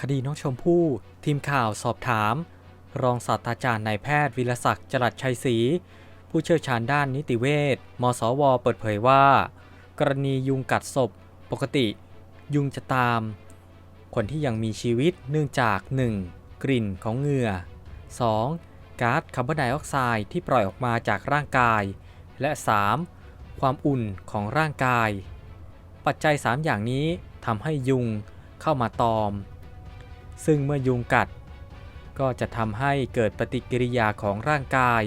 คดีน้องชมพู่ ทีมข่าวสอบถาม รองศาสตราจารย์นายแพทย์วิรศักดิ์จรัสชัยศรีผู้เชี่ยวชาญด้านนิติเวชมสว เปิดเผยว่า กรณียุงกัดศพ ปกติ ยุงจะตาม คนที่ยังมีชีวิตเนื่องจาก 1. กลิ่นของเหงื่อ 2. ก๊าซคาร์บอนไดออกไซด์ที่ปล่อยออกมาจากร่างกาย และ 3. ความอุ่นของร่างกาย ปัจจัย 3 อย่างนี้ทำให้ยุงเข้ามาตอม ซึ่งเมื่อยุงกัด ก็จะทำให้เกิดปฏิกิริยาของร่างกาย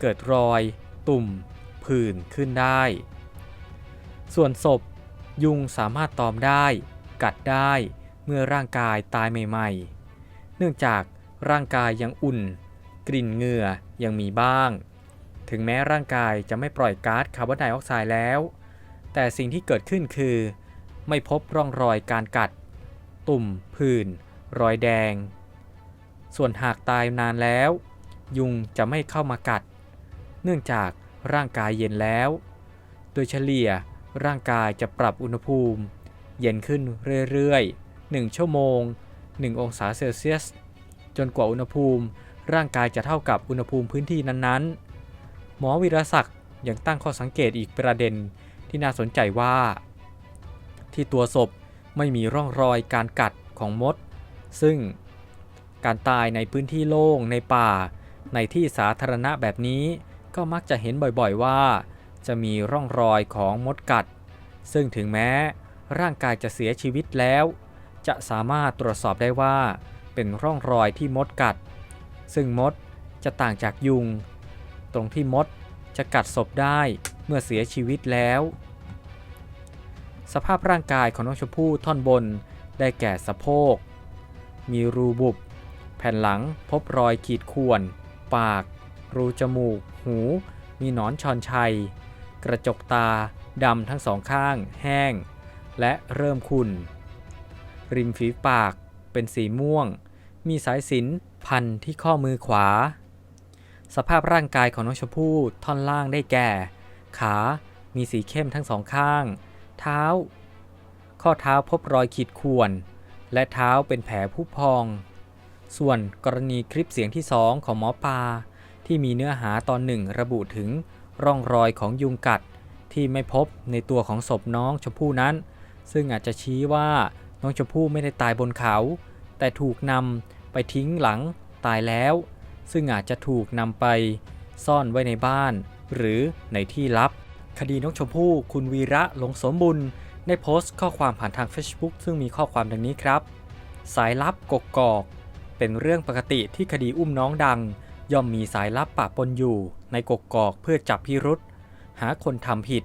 เกิดรอย ตุ่ม ผื่นขึ้นได้ ส่วนศพ ยุงสามารถตอมได้ กัดได้เมื่อร่างกายตายใหม่ ๆ เนื่องจากร่างกายยังอุ่น กลิ่นเหงื่อยังมีบ้าง ถึงแม้ร่างกายจะไม่ปล่อยก๊าซคาร์บอนไดออกไซด์แล้ว แต่สิ่งที่เกิดขึ้นคือ ไม่พบร่องรอยการกัด ตุ่ม ผื่น รอยแดง ส่วนหากตายนานแล้ว ยุงจะไม่เข้ามากัด เนื่องจากร่างกายเย็นแล้ว โดยเฉลี่ยร่างกายจะปรับอุณหภูมิ เย็นขึ้นเรื่อยๆ 1 ชั่วโมง 1 องศาเซลเซียส จนกว่าอุณหภูมิ ร่างกายจะเท่ากับอุณหภูมิพื้นที่นั้นๆ หมอวิรศักดิ์ยังตั้งข้อสังเกตอีกประเด็นที่น่าสนใจว่า ที่ตัวศพไม่มีร่องรอยการกัดของมด ซึ่งการตายในพื้นที่โล่งในป่า ในที่สาธารณะแบบนี้ ก็มักจะเห็นบ่อยๆว่า จะมีร่องรอยของมดกัด ซึ่งถึงแม้ร่างกายจะเสียชีวิตแล้ว จะสามารถตรวจสอบได้ว่าเป็นร่องรอยที่มดกัด ซึ่งมดจะต่างจากยุง ตรงที่มดจะกัดศพได้เมื่อเสียชีวิตแล้ว สภาพร่างกายของน้องชมพู่ท่อนบนได้แก่สะโพก มีรูบุบ แผ่นหลังพบรอยขีดข่วน ปาก รูจมูก หู มีหนอนชอนชัย กระจกตาดำทั้งสองข้าง แห้ง และเริ่มขุ่น ริมฝีปากเป็นสีม่วง มีสายสินพันที่ข้อมือขวา สภาพร่างกายของน้องชมพู่ท่อนล่างได้แก่ ขา มีสีเข้มทั้งสองข้าง เท้า ข้อเท้าพบรอยขีดข่วน และเท้าเป็นแผลผุพอง ส่วนกรณีคลิปเสียงที่2ของหมอปลาที่มีเนื้อหาตอนหนึ่งระบุถึงร่องรอยของยุงกัดที่ไม่พบในตัวของศพน้องชมพู่นั้น ซึ่งอาจจะชี้ว่าน้องชมพู่ไม่ได้ตายบนเขา แต่ถูกนำไปทิ้งหลังตายแล้ว ซึ่งอาจจะถูกนำไปซ่อนไว้ในบ้าน หรือในที่ลับ คดีน้องชมพู่คุณวีระหลงสมบุญ ได้โพสต์ข้อความผ่านทาง Facebook ซึ่งมีข้อความดังนี้ครับ สายลับกกกอก เป็นเรื่องปกติที่คดีอุ้มน้องดัง ย่อมมีสายลับปะปนอยู่ ในกกกอกเพื่อจับพิรุษหาคนทำผิด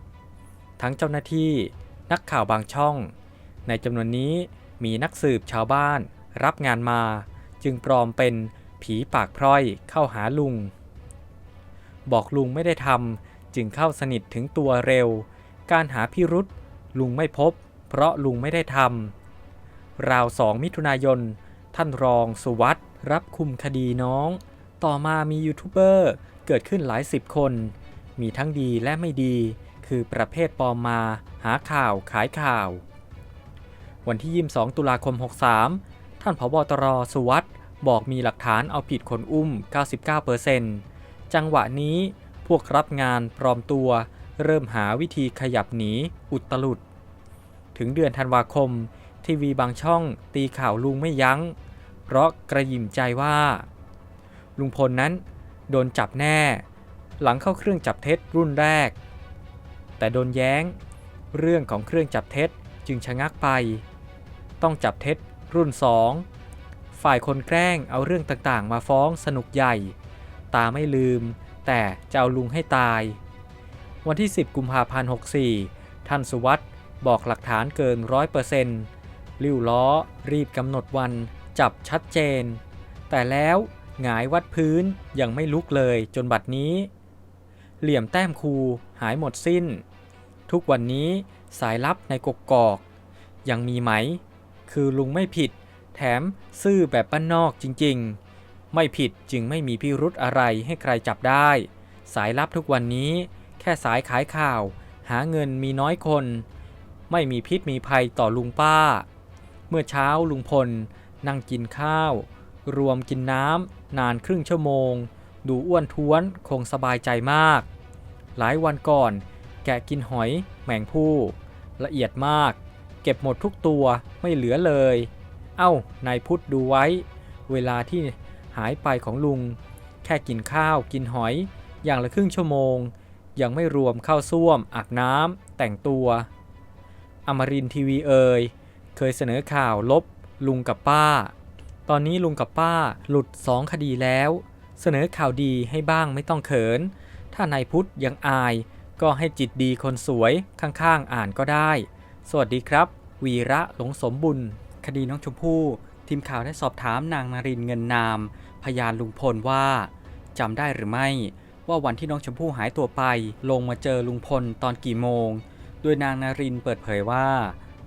ทั้งเจ้าหน้าที่นักข่าวบางช่อง ในจำนวนนี้มีนักสืบชาวบ้าน รับงานมา จึงปลอมเป็นผีปากพร้อยเข้าหาลุง บอกลุงไม่ได้ทำจึงเข้าสนิทถึงตัวเร็ว การหาพิรุษ ลุงไม่พบ เพราะลุงไม่ได้ทำราวสองมิถุนายน ท่านรองสุวัสด์รับคุมคดีน้อง ต่อมามียูทูบเบอร์เกิดขึ้นหลายสิบคน มีทั้งดีและไม่ดี คือประเภทปลอมมาหาข่าวขายข่าว วันที่ 22 ตุลาคม 63 ท่านผบตรสุวัสด์บอกมีหลักฐานเอาผิดคนอุ้ม 99%จังหวะนี้พวกรับงานปลอมตัว เริ่มหาวิธีขยับหนีอุตลุด ถึงเดือนธันวาคม ทีวีบางช่องตีข่าวลุงไม่ยัง้ง เพราะกระยิมใจว่า ลุงพลนั้นโดนจับแน่ หลังเข้าเครื่องจับเท็จรุ่นแรก แต่โดนแย้ง เรื่องของเครื่องจับเท็จจึงชะงักไป ต้องจับเท็จรุ่น2ฝ่ายคนแกล้งเอาเรื่องต่างๆ มาฟ้องสนุกใหญ่ ตาไม่ลืม แต่จะเอาลุงให้ตาย วันที่ 10 กุมภาพันธ์ 64 ท่านสุวัสด์บอกหลักฐานเกิน100%ลิ้วล้อ รีบกำหนดวันจับชัดเจน แต่แล้วหงายวัดพื้นยังไม่ลุกเลยจนบัดนี้ เหลี่ยมแต้มคูหายหมดสิ้น ทุกวันนี้สายลับในกกกอก ยังมีไหม คือลุงไม่ผิด แถมซื่อแบบบ้านนอกจริงๆ ไม่ผิดจึงไม่มีพิรุธอะไรให้ใครจับได้ สายลับทุกวันนี้ แค่สายขายข่าว หาเงินมีน้อยคน ไม่มีพิษมีภัยต่อลุงป้า เมื่อเช้าลุงพล นั่งกินข้าว รวมกินน้ำนานครึ่งชั่วโมง ดูอ้วนท้วนคงสบายใจมาก หลายวันก่อน แกะกินหอยแมงผู้ ละเอียดมาก เก็บหมดทุกตัวไม่เหลือเลย เอ้านายพุทธดูไว้ เวลาที่หายไปของลุง แค่กินข้าวกินหอยอย่างละครึ่งชั่วโมง ยังไม่รวมเข้าส้วมอาบน้ำแต่งตัว อมรินทีวีเอ่ยเคยเสนอข่าวลบลุงกับป้า ตอนนี้ลุงกับป้าหลุดสองคดีแล้ว เสนอข่าวดีให้บ้างไม่ต้องเขิน ถ้านายพุทธยังอายก็ให้จิตดีคนสวยข้างๆอ่านก็ได้ สวัสดีครับ วีระหลงสมบุญ คดีน้องชมพู่ ทีมข่าวได้สอบถามนางนารินเงินนาม พยานลุงพลว่าจำได้หรือไม่ ว่าวันที่น้องชมพู่หายตัวไป ลงมาเจอลุงพลตอนกี่โมง โดยนางนารินเปิดเผยว่า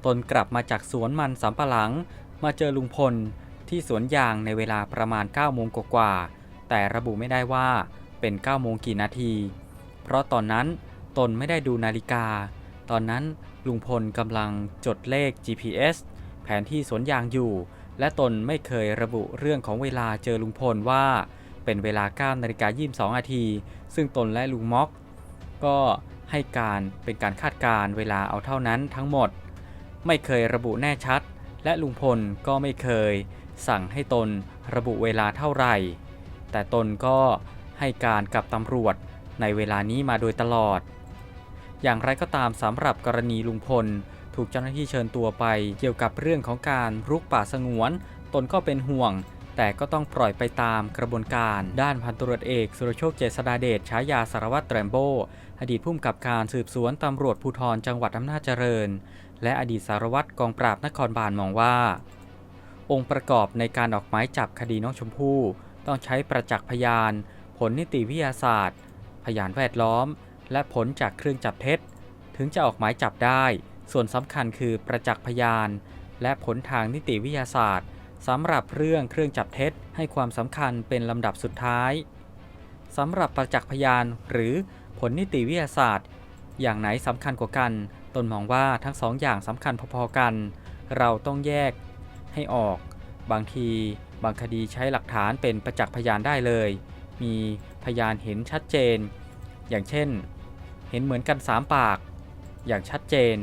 ตนกลับมาจากสวนมันสำปะหลัง มาเจอลุงพลที่สวนยางในเวลาประมาณ9โมงกว่าๆแต่ระบุไม่ได้ว่าเป็น9โมงกี่นาที เพราะตอนนั้นตนไม่ได้ดูนาฬิกา ตอนนั้นลุงพลกำลังจดเลข GPS แผนที่สวนยางอยู่ และตนไม่เคยระบุเรื่องของเวลาเจอลุงพลว่า เป็นเวลา9นาฬิกา22นาที ซึ่งตนและลุงม็อก ก็ให้การเป็นการคาดการเวลาเอาเท่านั้นทั้งหมด ไม่เคยระบุแน่ชัด และลุงพลก็ไม่เคย สั่งให้ตนระบุเวลาเท่าไหร่ แต่ตนก็ให้การกับตำรวจในเวลานี้มาโดยตลอด อย่างไรก็ตามสำหรับกรณีลุงพล ถูกเจ้าหน้าที่เชิญตัวไป เกี่ยวกับเรื่องของการรุกป่าสงวน ตนก็เป็นห่วง แต่ก็ต้องปล่อยไปตามกระบวนการด้านพันตรวจเอก สุรโชคเจษฎาเดชฉายาสารวัตรแตรมโบ อดีตผู้กำกับการสืบสวนตำรวจภูธรจังหวัดอำนาจเจริญ และอดีตสารวัตรกองปราบนครบาลมองว่า องค์ประกอบในการออกหมายจับคดีน้องชมพู่ต้องใช้ประจักษ์พยาน ผลนิติวิทยาศาสตร์ พยานแวดล้อม และผลจากเครื่องจับเท็จ ถึงจะออกหมายจับได้ ส่วนสำคัญคือประจักษ์พยาน และผลทางนิติวิทยาศาสตร์ สำหรับเรื่องเครื่องจับเท็จให้ความสำคัญเป็นลำดับสุดท้ายสำหรับประจักษ์พยานหรือผลนิติวิทยาศาสตร์ อย่างไหนสำคัญกว่ากัน ตนมองว่าทั้งสองอย่างสำคัญพอๆกัน เราต้องแยกให้ออก บางทีบางคดีใช้หลักฐานเป็นประจักษ์พยานได้เลย มีพยานเห็นชัดเจน อย่างเช่น เห็นเหมือนกันสามปาก อย่างชัดเจน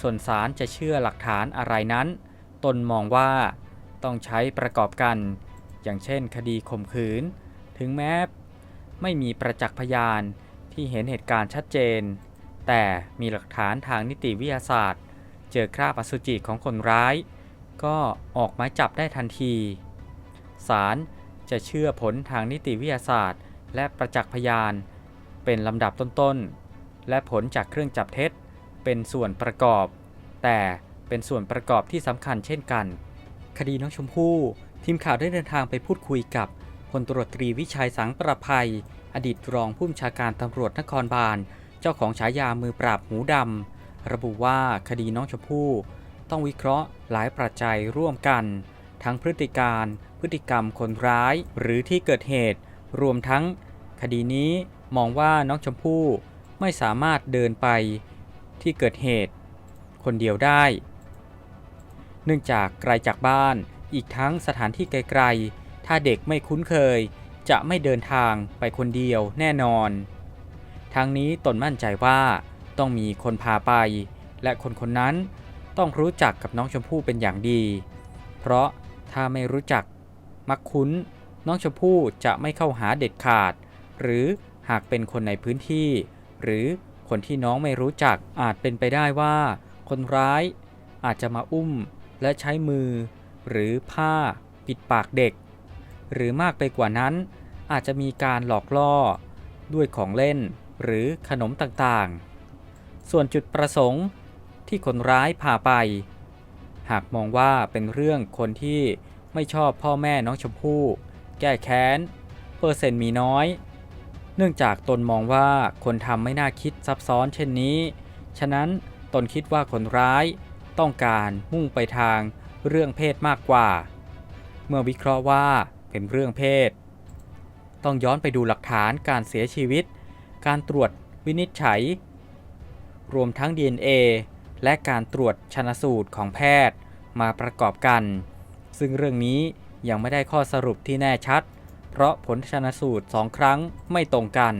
ส่วนศาลจะเชื่อหลักฐานอะไรนั้น ตนมองว่า ต้องใช้ประกอบกัน อย่างเช่น คดีข่มขืน ถึงแม้ไม่มีประจักษ์พยานที่เห็นเหตุการณ์ชัดเจน แต่มีหลักฐานทางนิติวิทยาศาสตร์ เจอคราบอสุจิของคนร้าย ก็ออกหมายจับได้ทันทีศาลจะเชื่อผลทางนิติวิทยาศาสตร์ และประจักษ์พยาน เป็นลำดับต้นๆ และผลจากเครื่องจับเท็จ เป็นส่วนประกอบ แต่เป็นส่วนประกอบที่สำคัญเช่นกัน คดีน้องชมพู่ ทีมข่าวได้เดินทางไปพูดคุยกับพลตรวจตรีวิชัยสังประภัย อดีตรองผู้บัญชาการตำรวจนครบาล เจ้าของฉายามือปราบหูดำ ระบุว่าคดีน้องชมพู่ ต้องวิเคราะห์หลายปัจจัยร่วมกัน ทั้งพฤติการ พฤติกรรมคนร้าย หรือที่เกิดเหตุ รวมทั้ง คดีนี้มองว่าน้องชมพู่ไม่สามารถเดินไปที่เกิดเหตุ คนเดียวได้ เนื่องจากไกลจากบ้าน อีกทั้งสถานที่ไกลๆ ถ้าเด็กไม่คุ้นเคย จะไม่เดินทางไปคนเดียวแน่นอน ทั้งนี้ตนมั่นใจว่าต้องมีคนพาไป และคนคนนั้นต้องรู้จักกับน้องชมพู่เป็นอย่างดี เพราะถ้าไม่รู้จักมักคุ้น น้องชมพู่จะไม่เข้าหาเด็ดขาด หรือหากเป็นคนในพื้นที่ หรือคนที่น้องไม่รู้จักอาจเป็นไปได้ว่า คนร้ายอาจจะมาอุ้ม และใช้มือ หรือผ้า ปิดปากเด็ก หรือมากไปกว่านั้น อาจจะมีการหลอกล่อ ด้วยของเล่นหรือขนมต่างๆ ส่วนจุดประสงค์ที่คนร้ายพาไป หากมองว่าเป็นเรื่องคนที่ไม่ชอบพ่อแม่น้องชมพู่ แก้แค้น เปอร์เซ็นต์มีน้อย เนื่องจากตนมองว่าคนทำไม่น่าคิดซับซ้อนเช่นนี้ ฉะนั้นตนคิดว่าคนร้าย ต้องการมุ่งไปทางเรื่องเพศมากกว่า เมื่อวิเคราะห์ว่าเป็นเรื่องเพศ ต้องย้อนไปดูหลักฐานการเสียชีวิต การตรวจวินิจฉัย รวมทั้ง DNA และการตรวจชนสูตรของแพทย์มาประกอบกัน ซึ่งเรื่องนี้ยังไม่ได้ข้อสรุปที่แน่ชัด เพราะผลชนสูตรสองครั้งไม่ตรงกัน